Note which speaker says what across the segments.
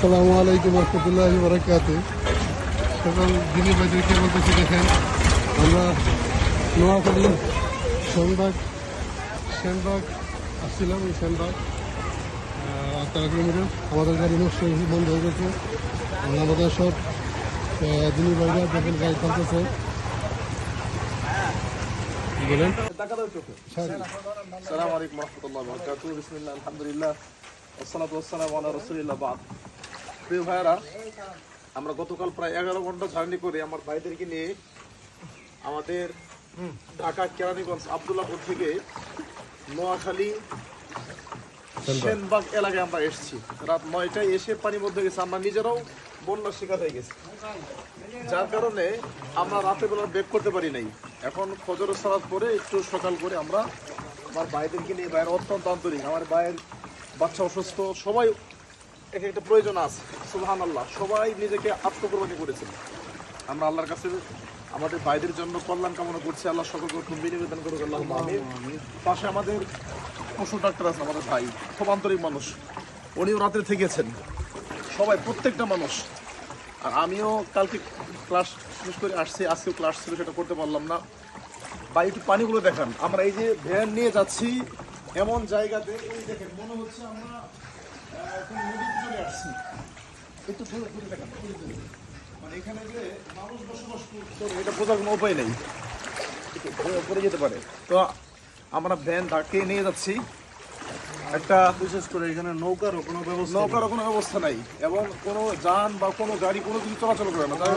Speaker 1: আসসালামু আলাইকুম রহমতুল্লাহ বরাকাত সকল দিনী বাইদেরকে বলতেছি দেখেন আমরা নোয়াখালী শানবাগ শ্যানবাগ আসছিলাম এই শ্যানবাগ আহ, তেরো কিলোমিটার আমাদের গাড়ি নষ্ট হয়েছে বন্ধ হয়ে গেছে আমরা আমাদের সব দিনী বাইরা দেখেন গাড়ি চলতেছে কি বলেন
Speaker 2: السلام عليكم ورحمة الله وبركاته بسم الله الحمد لله والصلاة والسلام على رسول الله بعد প্রিয় আমরা গতকাল প্রায় এগারো ঘণ্টা জার্নি করে আমার ভাইদেরকে নিয়ে। আমাদের ঢাকা কেরানীগঞ্জ আবদুল্লাপুর থেকে নোয়াখালী সেনবাগ। এলাকায় আমরা এসেছি। রাত নয়টায় এসে পানির মধ্যে গেছে আমরা নিজেরাও বন্যার শিকার হয়ে গেছি। যার কারণে আমরা রাতের বেলা ব্রেক করতে পারি নাই। এখন ফজর সালাদ পরে একটু সকাল করে আমরা আমার ভাইদেরকে নিয়ে ভাইয়ের অত্যন্ত আন্তরিক। আমার ভাইয়ের বাচ্চা অসুস্থ সবাই এক একটা প্রয়োজন আছে সুলহান আল্লাহ সবাই নিজেকে আত্মপ্রমাণী করেছেন আমরা আল্লাহর কাছে আমাদের ভাইদের জন্য কল্যাণ কামনা করছি। আল্লাহ সকলকে খুব বিনিবেদন করুক আল্লাহ পাশে আমাদের পশু ডাক্তার আছে আমাদের ভাই। খুব আন্তরিক মানুষ। উনিও রাতে থেকেছেন। সবাই প্রত্যেকটা মানুষ। আর আমিও কালকে ক্লাস শেষ করে আসছি আজকেও ক্লাস ছিল সেটা করতে পারলাম না। বা একটু পানিগুলো দেখান। আমরা এই যে ভ্যান নিয়ে যাচ্ছি এমন জায়গাতে এই দেখেন মনে হচ্ছে আমরা একটু দূরে দূরে দেখান। মানে এখানে যে মানুষ বসবাস করে এটা বোঝার কোনো উপায় নেই। করে যেতে পারে। তো আমরা ভ্যান ঢাকে নিয়ে যাচ্ছি। একটা
Speaker 3: বিশেষ করে এখানে নৌকারও কোনো ব্যবস্থা
Speaker 2: নৌকার কোনো ব্যবস্থা নাই এবং কোনো যান বা কোনো গাড়ি কোনো কিছু চলাচল করে না। তাই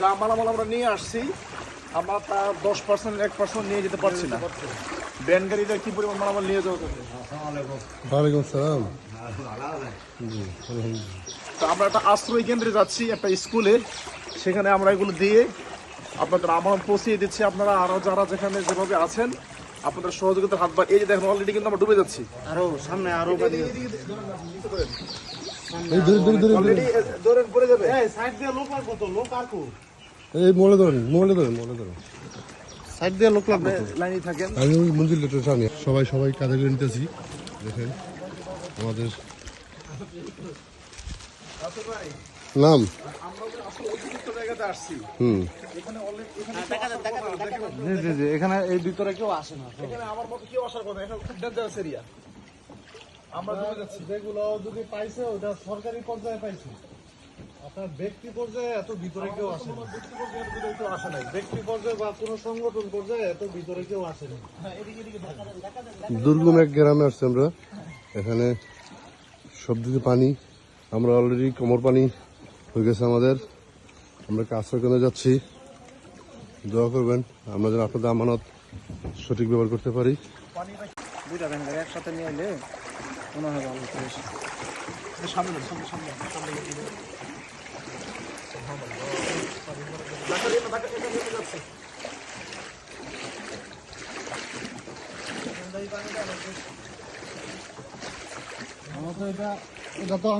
Speaker 2: যা মালামাল আমরা নিয়ে আসছি আমরা তার দশ পার্সেন্ট এক পার্সেন্ট নিয়ে যেতে পারছি না। ব্যান গাড়িতে কি পরিমাণ মালামাল নিয়ে যাওয়া যাবে
Speaker 1: ওয়ালাইকুম সালাম জি আলহামদুলিল্লাহ
Speaker 2: তো আমরা একটা আশ্রয় কেন্দ্রে যাচ্ছি একটা স্কুলে। সেখানে আমরা এগুলো দিয়ে আপনাদের আমার পৌঁছিয়ে দিচ্ছি। আপনারা আরও যারা যেখানে যেভাবে আছেন আপনাদের সহযোগিতার হাত বা এই যে দেখেন অলরেডি কিন্তু আমরা ডুবে যাচ্ছি।
Speaker 3: আরও সামনে আরও
Speaker 1: এই
Speaker 3: সাইড দিয়ে লোক লাগবো তো লোক আর কো
Speaker 1: এই মোড়ে ধরেন মোড়ে ধরেন মোড়ে ধরেন।
Speaker 3: সাইড দিয়ে লোক লাগবো
Speaker 2: লাইনে থাকেন।
Speaker 1: আমি সামনে সবাই সবাই নিতেছি। দেখেন আমাদের নাম? হুম।
Speaker 2: এখানে
Speaker 3: জি জি জি এখানে এই ভিতরে কেউ আসে না।
Speaker 2: এখানে আমার মতো কেউ আসার কথা এখানে খুব ডেঞ্জারাস এরিয়া। আমরা
Speaker 3: যেগুলো যদি পাইছে ওটা সরকারি পর্যায়ে পাইছে। আপনার ব্যক্তি পর্যায়ে এত ভিতরে কেউ আসে না।
Speaker 2: কেউ আসে নাই।
Speaker 3: ব্যক্তি পর্যায়ে বা কোনো সংগঠন পর্যায়ে এত ভিতরে কেউ আসে না
Speaker 1: দুর্গম এক গ্রামে আসছি আমরা। এখানে সব দিকে পানি, আমরা অলরেডি কোমর পানি হয়ে গেছে আমাদের। আমরা কাজ কেন্দ্রে যাচ্ছি। দোয়া করবেন, আমরা যেন আপনাদের আমানত সঠিক ব্যবহার করতে পারি।
Speaker 3: একসাথে নিয়ে এলে মনে হয় ভালো। 分かった。